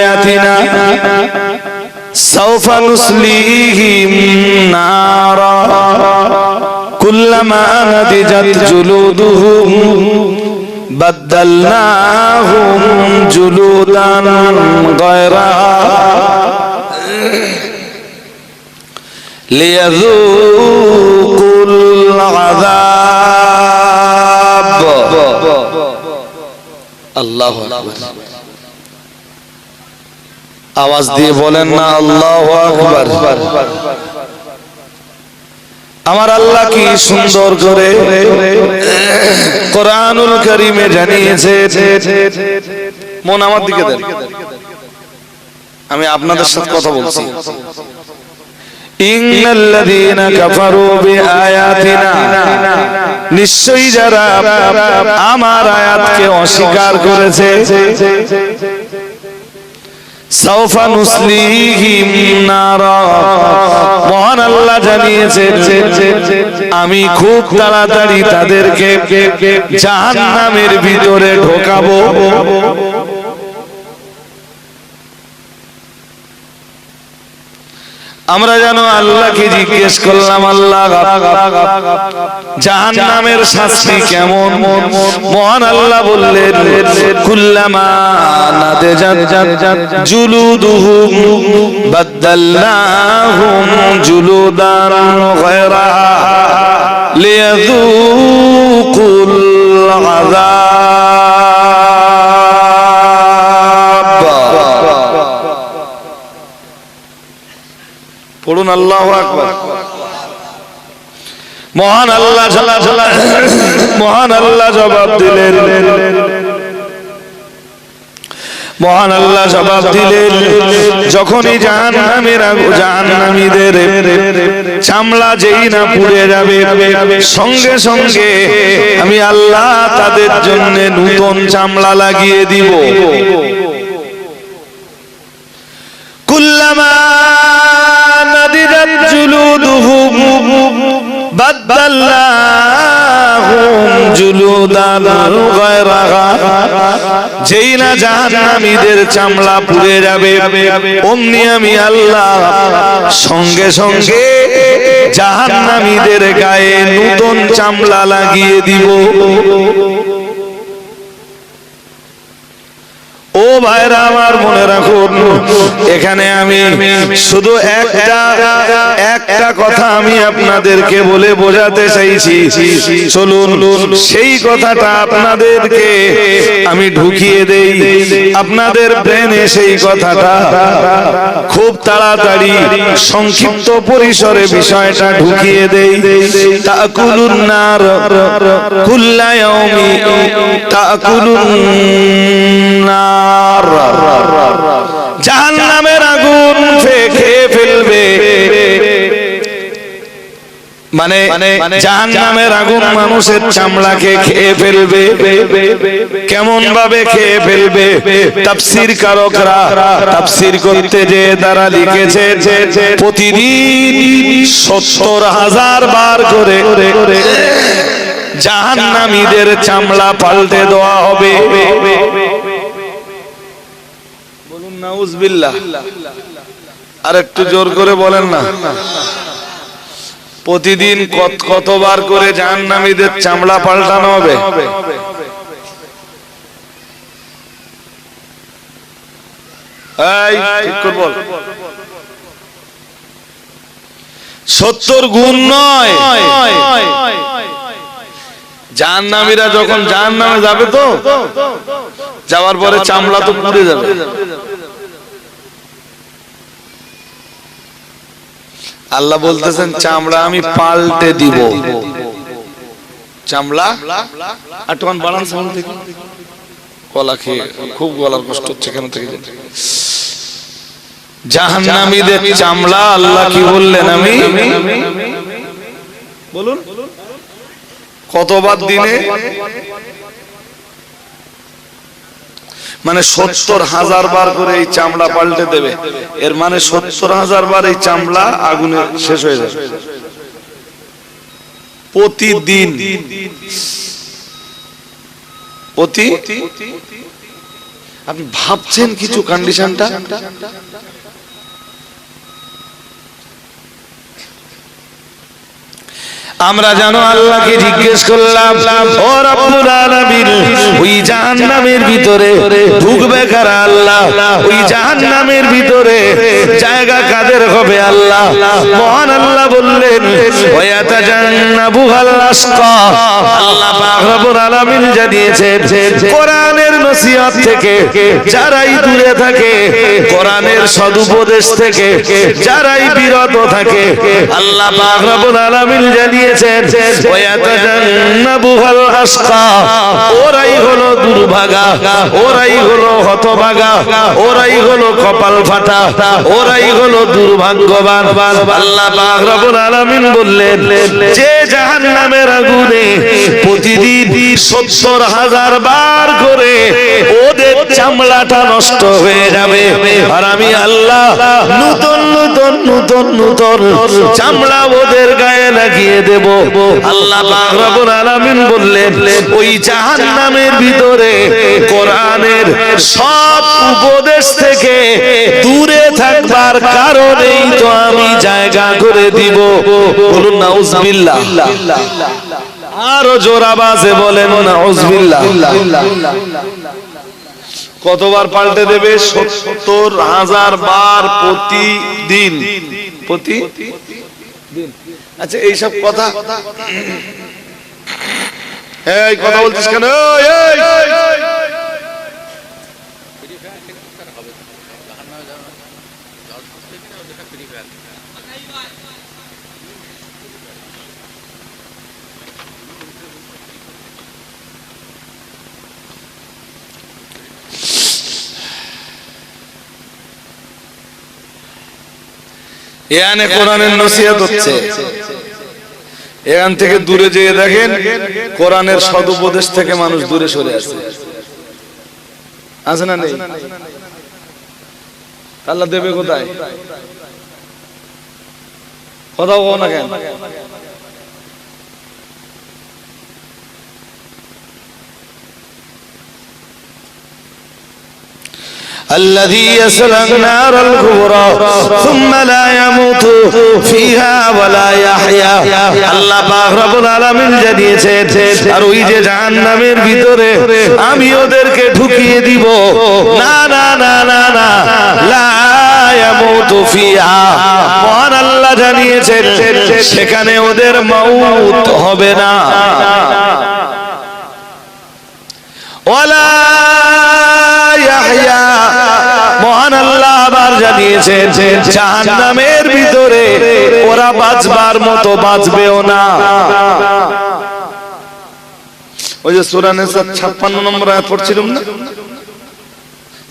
بآياتنا سوف نصليهم نارا كلما نضجت جلودهم بدلناهم جلودا غيرها ليذوقوا العذاب الله أكبر আওয়াজ দিয়ে বলেন না, আল্লাহ আমার আল্লাহ কি সুন্দর করে কোরআনুল করিমে জানিয়েছে। মন আমার দিকে দেন। আমি আপনাদের সাথে কথা বলছি। নিশ্চয়ই যারা আমার আয়াতকে অস্বীকার করেছে সাউফা নুসলিহিম নারা। মহান আল্লাহ জানিয়েছে আমি খুব তাড়াতাড়ি তাদেরকে জাহান্নামের ভিতরে ঢোকাবো। আমরা যেন আল্লাহকে জিজ্ঞেস করলাম আল্লাহ জাহান নামের শাস্তি কেমন? মহান আল্লাহ বললেন কুল্লামা পড়ুন আল্লাহ মহান আল্লাহ মহান আল্লাহ জবাব দিলেন। মহান আল্লাহ জবাব দিলেন, যখনই জাহান নামের জাহান নামীদের চামড়া যেই না পুড়ে যাবে, সঙ্গে সঙ্গে আমি আল্লাহ তাদের জন্য নূতন চামড়া লাগিয়ে দিব। কুল্লামা جلودهم بدلناهم جلودا غيرها যেই না জাহান্নামীদের চামড়া পুড়ে যাবে অমনি আমি আল্লাহ সঙ্গে সঙ্গে জাহান্নামীদের গায়ে নতুন চামড়া লাগিয়ে দিব ভাইরা আমার মনে রাখুন, এখানে আমি শুধু একটা একটা কথা আমি আপনাদেরকে বলে বোঝাতে চাইছি। চলুন, সেই কথাটা আপনাদেরকে আমি ঢুকিয়ে দেই। আপনাদের ব্রেনে সেই কথাটা। খুব তাড়াতাড়ি সংক্ষিপ্ত পরিসরে বিষয়টা ঢুকিয়ে দেই। তাকুলুন নার কুল্লা তাকুলুন নার। জাহান্নামের আগুন খেয়ে ফেলবে। মানে জাহান্নামের আগুন মানুষের চামড়াকে খেয়ে ফেলবে। কেমন ভাবে খেয়ে ফেলবে? তাফসীর কারকরা তাফসীর করতে যে তারা লিখেছে প্রতিদিন সত্তর হাজার বার করে জাহান্নামীদের চামড়া পাল্টে দেওয়া হবে। আর একটু জোর করে বলেন না। প্রতিদিন কত কতবার করে জাহান্নামীদের চামড়া পাল্টানো হবে? সত্তর গুণ নয়। জাহান্নামীরা যখন জাহান্নামে যাবে তো, যাওয়ার পরে চামড়া তো পুড়ে যাবে। আল্লাহ বলতেছেন চামড়া আমি পাল্টে দিব। চামড়া? আর থেকে? গলা খেয়ে খুব গলার কষ্ট হচ্ছে কেন থেকে জাহান্নামীদের চামড়া আল্লাহ কি বললেন আমি? বলুন। কতবার দিনে? মানে সত্তর হাজার বার করে এই চামড়া পাল্টে দেবে। এর মানে সত্তর হাজার বার এই চামড়া আগুনে শেষ হয়ে যাবে। প্রতিদিন। প্রতি? আপনি ভাবছেন কিছু কন্ডিশনটা আমরা জানো আল্লাহকে জিজ্ঞেস করলাম, ও রব্বুল আলামিন, ওই জাহান্নামের ভিতরে ঢুকবে কারা আল্লাহ? ওই জাহান্নামের ভিতরে জায়গা কাদের হবে আল্লাহ? মহান আল্লাহ বললেন ওয়াতাজান্নাবুহাল আসকা আল্লাহ পাক রব্বুল আলামিন জানিয়েছেন, কোরআনের নসিহত থেকে, যারাই দূরে থাকে, কোরআনের সদুপদেশ থেকে, যারাই বিরত থাকে, আল্লাহ পাক রব্বুল আলামিন জানিয়েছেন, ওয়াতাজান্নাবুহাল আসকা ওরাই হলো দুর্ভাগা, ওরাই হলো হতভাগা, ওরাই হলো কপাল ফাটা। ওরাই হলো দুর্ভাগ্যবান। আল্লাহ পাক রব্বুল আলামিন বললেন, যে জাহান্নামের আগুনে প্রতিদিন সত্তর হাজার বার করে ওদের চামড়াটা নষ্ট হয়ে যাবে। আর আমি আল্লাহ নূতন নূতন নূতন নূতন চামড়া ওদের গায়ে লাগিয়ে দেব। আল্লাহ পাক আলামিন বললেন ওই জাহান্নামের ভিতরে কোরআনের সব উপদেশ থেকে দূরে থাকবার কারণেই তো আমি জায়গা করে দিব। বলুন নাউজুবিল্লাহ। আরও জোর আওয়াজে বলেন নাউজুবিল্লাহ। কতবার পাল্টে দেবে? সত্তর হাজার বার প্রতিদিন। প্রতি? আচ্ছা এইসব কথা এই, কথা বলছিস কেন এই, এই। এখানে কোরআনের নসিহত হচ্ছে। এখান থেকে দূরে যেয়ে দেখেন, কোরআনের সদুপদেশ থেকে মানুষ দূরে সরে আসে আছে না নেই? আল্লাহ দেবে কোথায়? কথা বলো না কেন? الذي يصلى النار الكبرى ثم لا يموت فيها ولا يحيا আল্লাহ পাক রব্বুল আলামিন জানিয়েছেন আর ওই যে জাহান্নামের ভিতরে আমি ওদেরকে ঢুকিয়ে দিব না না না না না লা ইয়ামুতু ফিহা মহান আল্লাহ জানিয়েছেন সেখানে ওদের মউত হবে না ওয়ালা ইয়াহইয়া মহান আল্লাহ আবার জানিয়েছেন, জাহান্নামের ভিতরে ওরা বাঁচবার মতো বাঁচবেও না। ওই যে সূরা নিসা 56 নম্বর আয়াত পড়ছিলাম না?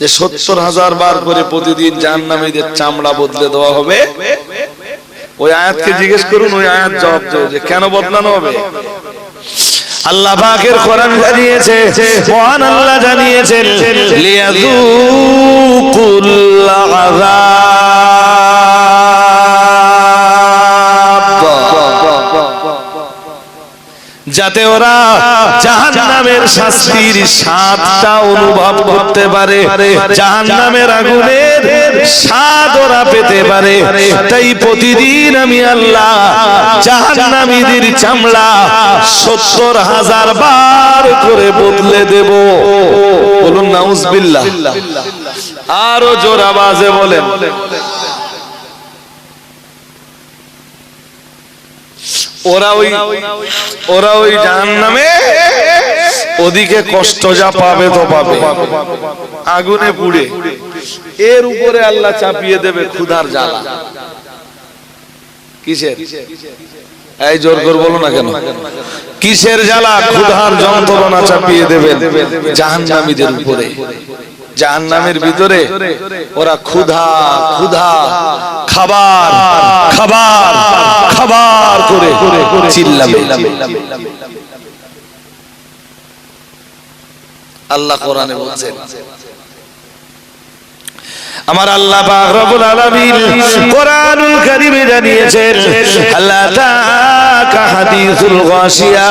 যে সত্তর হাজার বার করে প্রতিদিন জাহান্নামীদের চামড়া বদলে দেওয়া হবে। ওই আয়াতকে জিজ্ঞেস করুন, ওই আয়াত জবাব দেবে যে, কেন বদলানো হবে? আল্লাহ পাকের কোরআন জানিয়েছে, মহান আল্লাহ জানিয়েছেন লিয়াযুকুল যাতে ওরা জাহান্নামের শাস্তির স্বাদটা অনুভব করতে পারে, জাহান্নামের আগুনের স্বাদ ওরা পেতে পারে। তাই প্রতিদিন আমি আল্লাহ জাহান্নামীদের চামড়া সত্তর হাজার বার করে বদলে দেব। বলুন, নাউজবিল্লাহ। আরও জোর আওয়াজে বলেন। ওরা ওই ওরা ওই জাহান্নামে ওদিকে কষ্ট যা পাবে তো পাবে। আগুনে পুড়ে। এর উপরে আল্লাহ চাপিয়ে দেবে ক্ষুধার জ্বালা। কিসের? এই জোর করে বলো না কেন? কিসের জ্বালা? ক্ষুধার যন্ত্রণা চাপিয়ে দেবেন জাহান্নামীদের উপরে। জাহান্নামের ভিতরে ওরা ক্ষুধা ক্ষুধা, খাবার খাবার খাবার করে চিল্লাবে। আল্লাহ কোরআনে বলছেন আমার আল্লাহ পাক রব্বুল আলামিন কোরআনুল কারীমে জানিয়েছেন আল্লাহ তাআলা হাদিসুল গাশিয়া,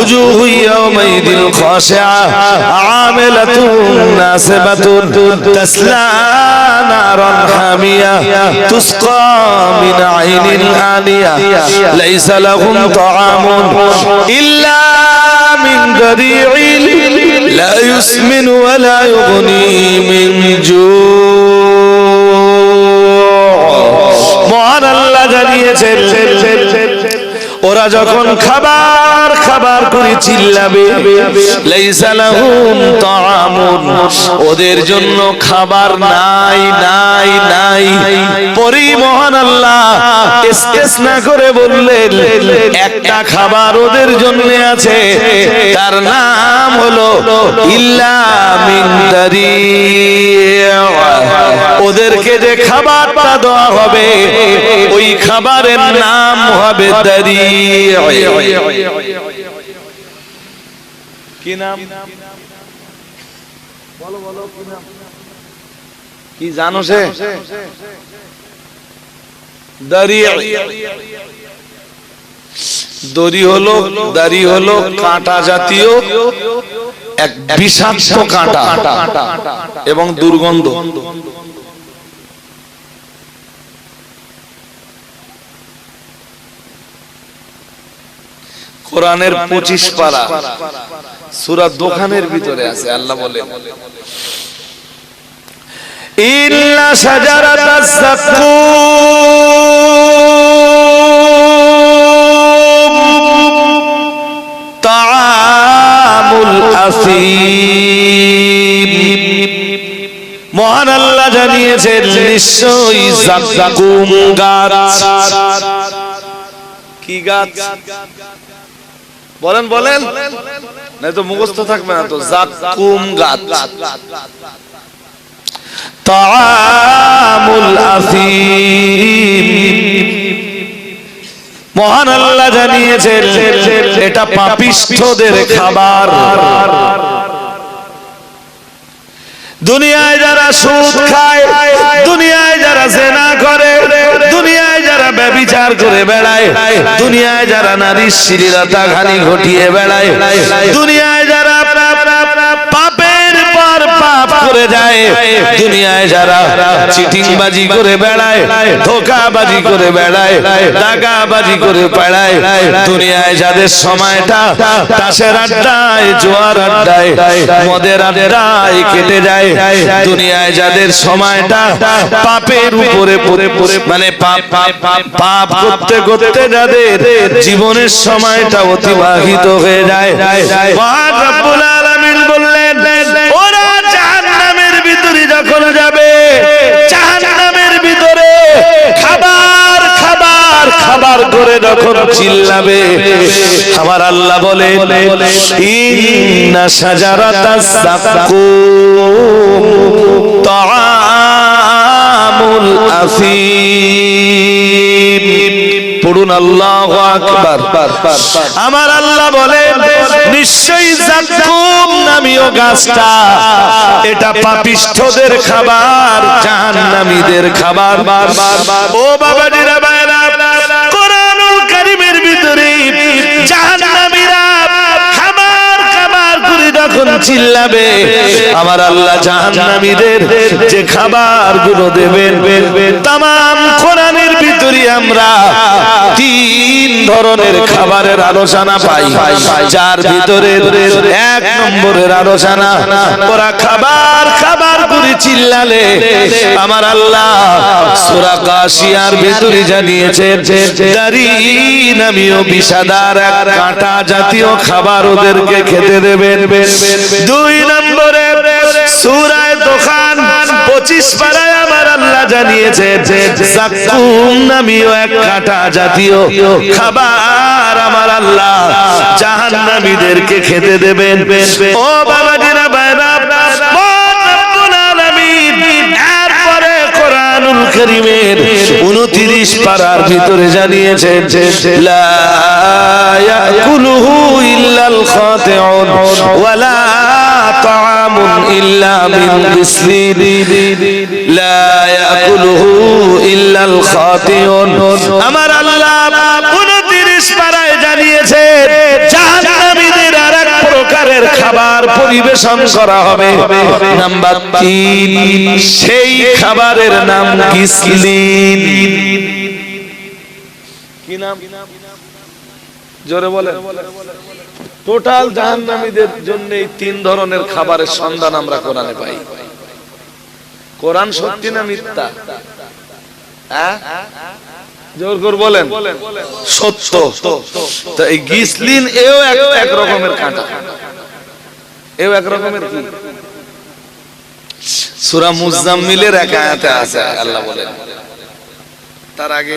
উজুহু ইয়াউমাইদিল খাশিয়া, আমিলাতুন নাসিবাতুন, তাসলা নারান হামিয়া, তুসকা মিন আইনিন আনিয়া লাইসা লাহুম তাআমুন, ইল্লা মিন لا يسمن ولا يغني من جوع মহান আল্লাহ জানিয়েছেন ওরা যখন খাবার খাবার করে চিল্লাবে। ওদের জন্য খাবার নাই নাই নাই। পরি মহান আল্লাহ ইস্তেসনা করে বললেন, একটা খাবার ওদের জন্য আছে। তার নাম হলো ওদেরকে যে খাবারটা দেওয়া হবে, ওই খাবারের নাম হবে দারি কি নাম? কি জানো সে? দড়ি হলো দাড়ি হলো কাঁটা জাতীয় এক বিষাক্ত কাঁটা এবং দুর্গন্ধ। কোরআনের পঁচিশ পারা। সুরা দোকানের ভিতরে আছে আল্লাহ বলে। ইল্লা শাজারাতাস তাআমুল আসীম। মহান আল্লাহ জানিয়েছেন নিশ্চয়ই যাকুম গাছ। কি গাছ? বলেন বলেন। নাই তো মুখস্থ থাকবে না তো। জাকুম গাছ তাআমুল আফিম মহান আল্লাহ জানিয়েছেন, এটা পাপিষ্ঠদের খাবার। দুনিয়ায় যারা সুদ খায়, দুনিয়ায় যারা জেনা করে, দুনিয়ায় যারা ব্যবিচার করে বেড়ায়, দুনিয়ায় যারা নারী শ্লীলতা ঘানি ঘটিয়ে বেড়ায়, দুনিয়ায় করে যায়। দুনিয়ায় যারা চিটিংবাজি করে বেড়ায়, ধোকাবাজি করে বেড়ায় দাগাবাজি করে বেড়ায়, দুনিয়ায় যাদের সময়টা তাসের আড্ডায়, জোয়ার আড্ডায়, মদের আড্ডায় কেটে যায়, দুনিয়ায় যাদের সময়টা পাপের উপরে পরে পরে মানে পাপ পাপ করতে করতে যাদের জীবনের সময়টা অতিবাহিত হয়ে যায়। চিল্লাবে। আমার আল্লাহ বলে পড়ুন, আল্লাহু আমার আল্লাহ বলে নিশ্চয়ই গাছটা। এটা পাপিষ্ঠদের খাবার, জাহান্নামীদের খাবার। ও বাবাজিরা যখন চিল্লাবে আমার আল্লাহ জাহান্নামীদের যে খাবারগুলো দেবেন তামা আমরা তিন ধরনের খাবারের আলোচনা পাই। যার ভিতরে এক নম্বরের আলোচনা, ওরা খাবার খাবার করে চিল্লালে আমার আল্লাহ সূরা কাশিয়ার ভিতরে জানিয়েছেন দারি নামীয় বিষাদার এক কাঁটা জাতীয় খাবার ওদেরকে খেতে দেবেন। দুই নম্বরে সূরায় দোকান পঁচিশ পাড়ায় আমার আল্লাহ জানিয়েছে জাকুম নামীয় এক কাটা জাতীয় খাবার আমার আল্লাহ জাহান্নামীদেরকে খেতে দেবেন। ও বাবা জিনা বাইরা কোরআনুল করিমের পারার ভিতরে জানিয়েছে লা ইয়াকুলুহু ইল্লাল খাতিউন ওয়ালা إلا من مسلم لا يأكله إلا الخاطئون أمر الله উনত্রিশ পাড়ায় জানিয়েছে জাহান্নামীদের আর এক প্রকারের খাবার পরিবেশন করা হবে। নাম্বার তিন সেই খাবারের নাম কিসলিন কি নাম? জোরে বলে টোটাল জাহান্নামীদের জন্য এই তিন ধরনের খাবারের সন্ধান আমরা কোরআনে পাই। কোরআন সত্যি না মিথ্যা? হ্যাঁ? জোর করে বলেন। সত্য। তো এই গিসলিন এও এক এক রকমের কাঁটা। এও এক রকমের কি? সূরা মুজাম্মিলের এক আয়াতে আছে আল্লাহ বলেন। তার আগে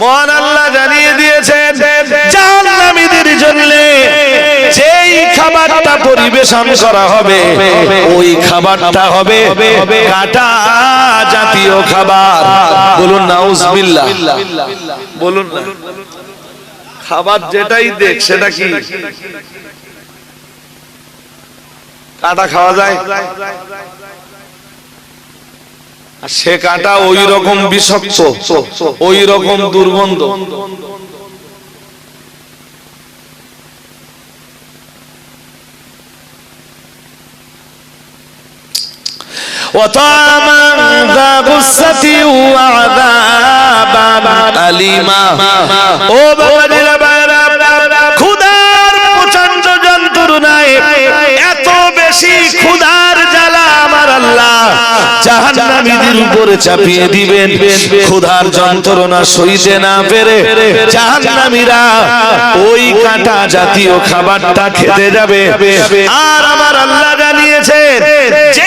মহান আল্লাহ জানিয়ে দিয়েছেন, জাহান্নামীদের জন্য যেই খাবারটা পরিবেশন করা হবে, ওই খাবারটা হবে কাটা জাতীয় খাবার। বলুন, নাউজবিল্লাহ। বলুন না। খাবার যেটাই দেখ সেটা কি? কাটা খাওয়া যায়? আর সে কাটা ওই রকম বিষাক্ত ওই রকম দুর্গন্ধ। وطعما ذا غصة وعذابا أليما ও বাবাজিরা বাইরা ক্ষুধার প্রচন্ড যন্ত্রণায় এত বেশি ক্ষুধার জ্বালা আমার আল্লাহ জাহান্নামীদের উপরে চাপিয়ে দিবেন ক্ষুধার যন্ত্রণা সইতে না পেরে জাহান্নামীরা ওই কাঁটা জাতীয় খাবারটা খেতে যাবে আর আমার আল্লাহ জানিয়েছে যেই না ওই কাঁটা জাতীয়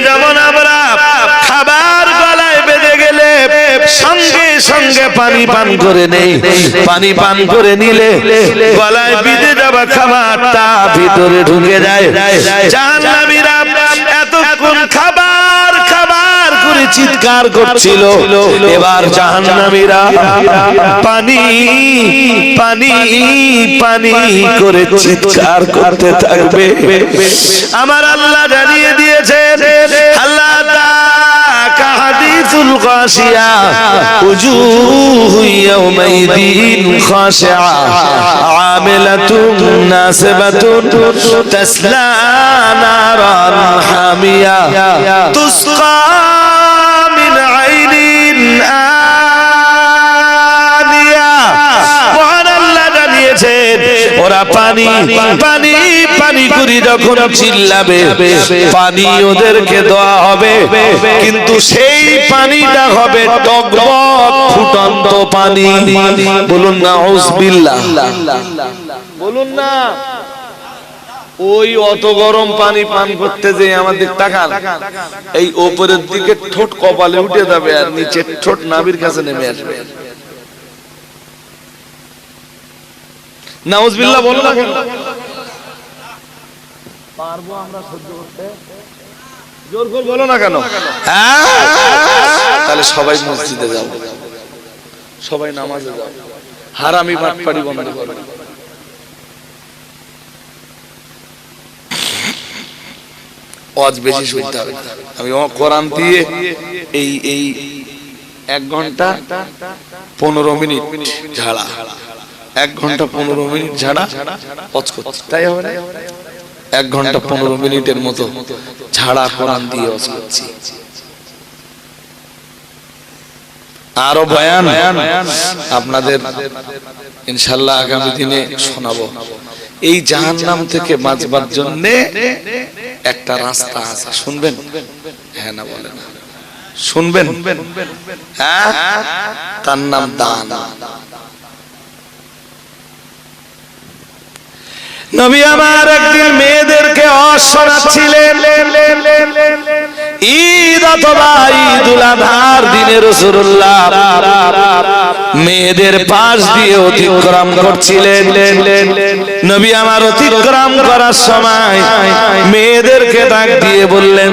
সঙ্গে পানি পান করে নেই। পানি পান করে নিলে গলায় বিঁধে যাওয়া খাবারটা ভিতরে ঢুকে যায়। জাহান্নামীরা চিৎকার করছিল। এবার জাহান্নামীরা পানি পানি পানি করে চিৎকার করতে থাকবে। আমার আল্লাহ জানিয়ে দিয়েছে আল্লাহ হাদিসুল হামিয়া ওরা পানি পানি পানি করি যখন চিল্লাবে পানি ওদেরকে দেওয়া হবে। কিন্তু সেই পানিটা হবে টকবক ফুটন্ত পানি। বলুন না উজবিল্লাহ। বলুন না ওই অত গরম পানি পান করতে যে আমাদের টাকা এই ওপরের দিকে ঠোঁট কপালে উঠে যাবে আর নিচে ঠোঁট নাবির কাছে নেমে আসবে। নাউজবিল্লাহ বলো না কেন? পারব আমরা সহ্য করতে। জোর করে বলো না কেন? তাহলে সবাই মসজিদে যাও। সবাই নামাজে যাও। হারামি বাটপাড়ি বন্ধ করো। অজ বেশি শুনতে হবে। আমি কোরআন দিয়ে এই এই এক ঘণ্টা পনেরো মিনিট ঝাড়া এক ঘণ্টা পনেরো মিনিট ঝাড়া অজ করছি তাই হবে না? এক ঘণ্টা পনেরো মিনিটের মতো ঝাড়া কোরআন দিয়ে অজ করছি। আরও বয়ান। আপনাদের ইনশাল্লাহ আগামী দিনে শোনাবো। এই জাহান নাম থেকে বাঁচবার জন্য একটা রাস্তা আছে। শুনবেন? হ্যাঁ না বলেন শুনবেন? হ্যাঁ? তার নাম দান। নবী আমার একদিন মেয়েদেরকে অশোনাচ্ছিলেন। ঈদ অথবা ঈদুল আধার দিনে রসুল্লাহ মেয়েদের পাশ দিয়ে অতিক্রম করছিলেন। নবী আমার অতিক্রম করার সময় মেয়েদেরকে ডাক দিয়ে বললেন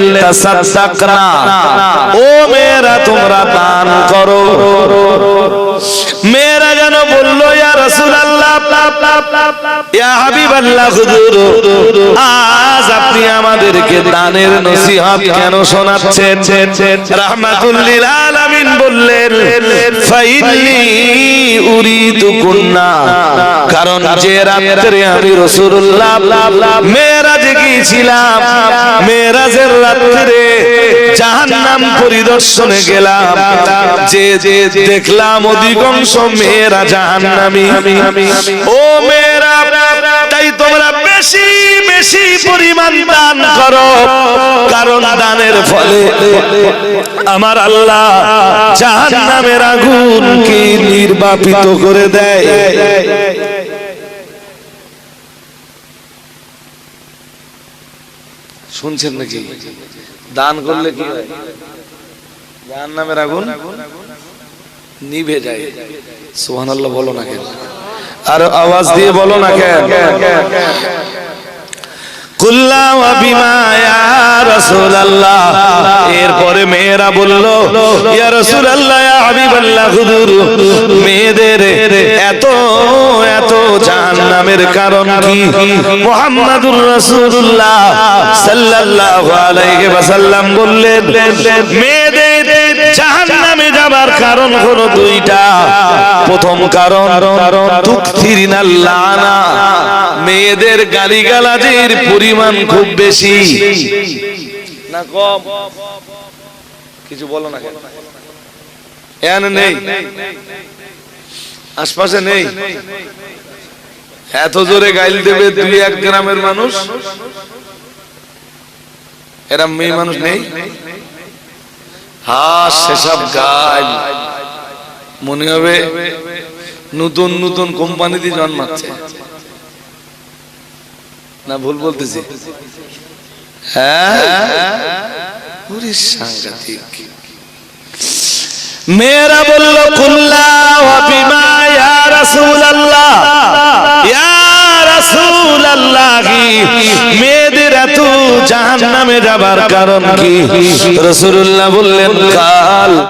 ও মেয়েরা, তোমরা দান করো। মেয়েরা যেন কারণ যে রাত্রে আমি রাসূলুল্লাহ মেরাজে গিয়েছিলাম মেরাজের রাত্রে জাহান্নাম পরিদর্শনে গেলাম। যে যে দেখলাম অধিকাংশ মেয়েরা জাহান্নামী। ও মেয়েরা তাই তোমরা বেশি বেশি পরিমাণ দান করো। কারণ দানের ফলে আমার আল্লাহ জাহান্নামের আগুন কি নির্বাপিত করে দেয়। শুনছেন নাকি? দান করলে কি হয়? জাহান্নামের আগুন নিভে যায়। সোহান আল্লাহ বলো না কেন। আর আওয়াজ দিয়ে বলো না কেন। এরপরে মেয়েরা বলল রাসূলুল্লাহ ইয়া হাবিবাল্লাহ হুজুর, মেয়েদের এত এত জাহান্নামের কারণ কি? মুহাম্মাদুর রাসূলুল্লাহ সাল্লাল্লাহু আলাইহি ওয়াসাল্লাম বললেন, মেয়েদের জাহান্নামে যাবার কারণ হলো দুইটা। প্রথম কারণ মেয়েদের গালিগালাজের পরিমাণ খুব বেশি। না, কম। কিছু বলো না এন নেই। আশপাশে নেই। এত জোরে গাইল দেবে দুই এক গ্রামের মানুষ? এরা মেয়ে মানুষ নেই? হ্যাঁ সেসব গাইল। মনে হবে নতুন নতুন কোম্পানিতে জন্মাচ্ছে। না, ভুল বলতেছি। হ্যাঁ? সাংঘাতিক। মেয়েরা বলল, কুল্লা ওয়া বিমা ইয়া রাসূলুল্লাহ, ইয়া মেয়েদের এত জাহান্নামে যাবার কারণ কি? রাসূলুল্লাহ বললেন, কাল